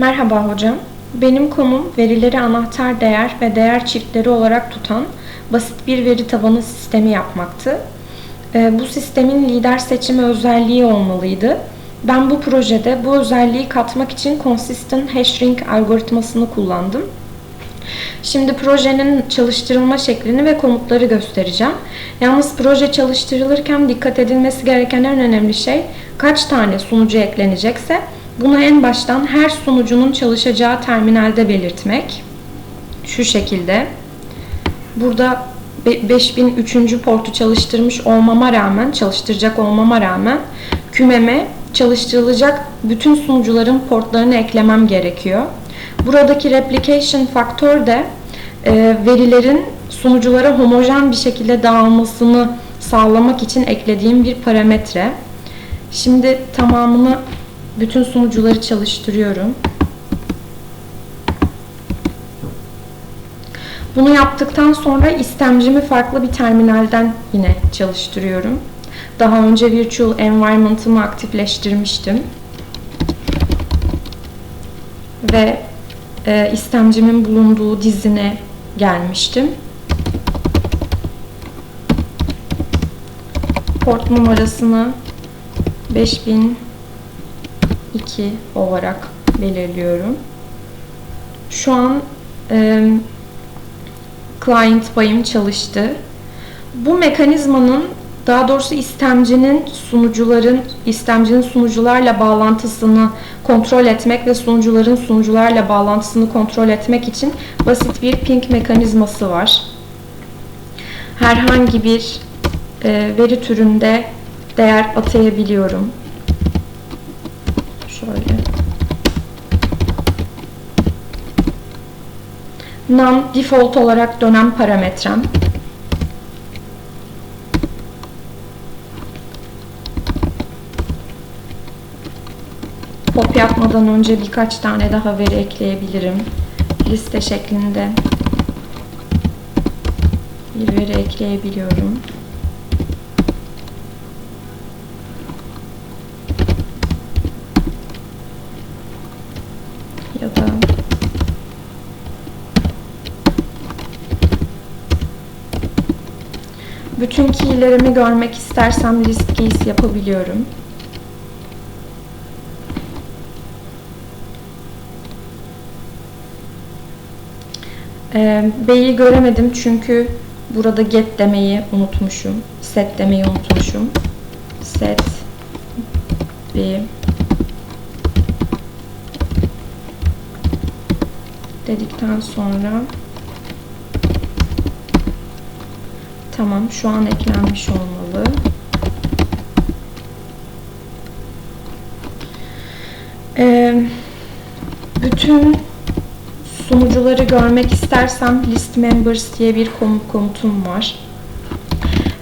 Merhaba hocam. Benim konum verileri anahtar değer ve değer çiftleri olarak tutan basit bir veri tabanı sistemi yapmaktı. Ee, Bu sistemin lider seçimi özelliği olmalıydı. Ben bu projede bu özelliği katmak için Consistent Hashring algoritmasını kullandım. Şimdi projenin çalıştırılma şeklini ve komutları göstereceğim. Yalnız proje çalıştırılırken dikkat edilmesi gereken en önemli şey kaç tane sunucu eklenecekse bunu en baştan her sunucunun çalışacağı terminalde belirtmek. Şu şekilde. Burada 5003. portu çalıştırmış olmama rağmen, çalıştıracak olmama rağmen kümeme çalıştırılacak bütün sunucuların portlarını eklemem gerekiyor. Buradaki replication faktör de e, verilerin sunuculara homojen bir şekilde dağılmasını sağlamak için eklediğim bir parametre. Şimdi tamamını bütün sunucuları çalıştırıyorum. Bunu yaptıktan sonra istemcimi farklı bir terminalden yine çalıştırıyorum. Daha önce virtual environment'ımı aktifleştirmiştim. Ve e, istemcimin bulunduğu dizine gelmiştim. Port numarasını 5002 olarak belirliyorum. Şu an e, client payım çalıştı. Bu mekanizmanın daha doğrusu istemcinin sunucuların istemcinin sunucularla bağlantısını kontrol etmek ve sunucuların sunucularla bağlantısını kontrol etmek için basit bir ping mekanizması var. Herhangi bir e, veri türünde değer atayabiliyorum. Şöyle. non default olarak dönen parametrem. Pop yapmadan önce birkaç tane daha veri ekleyebilirim. Liste şeklinde bir veri ekleyebiliyorum. Ya da bütün key'lerimi görmek istersem list keys yapabiliyorum. Ee, B'yi göremedim çünkü burada get demeyi unutmuşum. Set demeyi unutmuşum. Set B dedikten sonra tamam şu an eklenmiş olmalı. Ee, bütün sunucuları görmek istersem list members diye bir komutum var.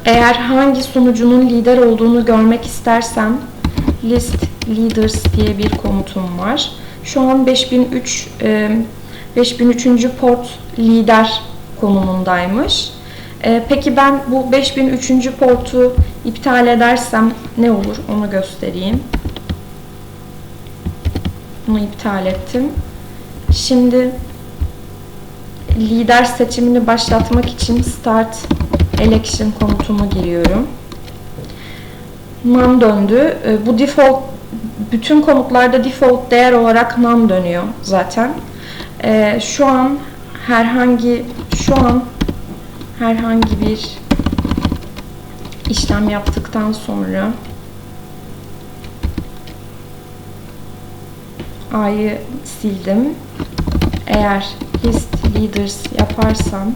Eğer hangi sunucunun lider olduğunu görmek istersem list leaders diye bir komutum var. Şu an 5003 5003. port lider konumundaymış. Peki ben bu 5003. portu iptal edersem ne olur onu göstereyim. Bunu iptal ettim. Şimdi lider seçimini başlatmak için start election komutumu giriyorum. None döndü. Bu default bütün komutlarda default değer olarak none dönüyor zaten. Şu an herhangi şu an herhangi bir işlem yaptıktan sonra A'yı sildim. Eğer list leaders yaparsam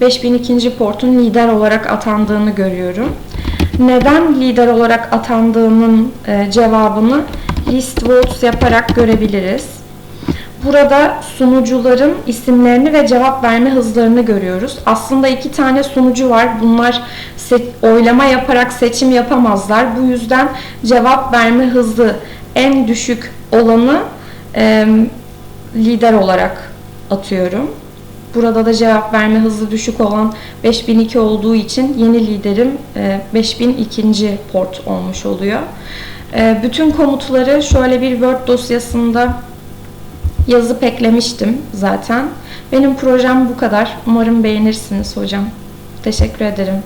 5002. portun lider olarak atandığını görüyorum. Neden lider olarak atandığının cevabını list votes yaparak görebiliriz. Burada sunucuların isimlerini ve cevap verme hızlarını görüyoruz. Aslında iki tane sunucu var. Bunlar oylama yaparak seçim yapamazlar. Bu yüzden cevap verme hızı en düşük olanı e, lider olarak atıyorum. Burada da cevap verme hızı düşük olan 5002 olduğu için yeni liderim e, 5002. port olmuş oluyor. Bütün komutları şöyle bir Word dosyasında yazıp eklemiştim zaten. Benim projem bu kadar. Umarım beğenirsiniz hocam. Teşekkür ederim.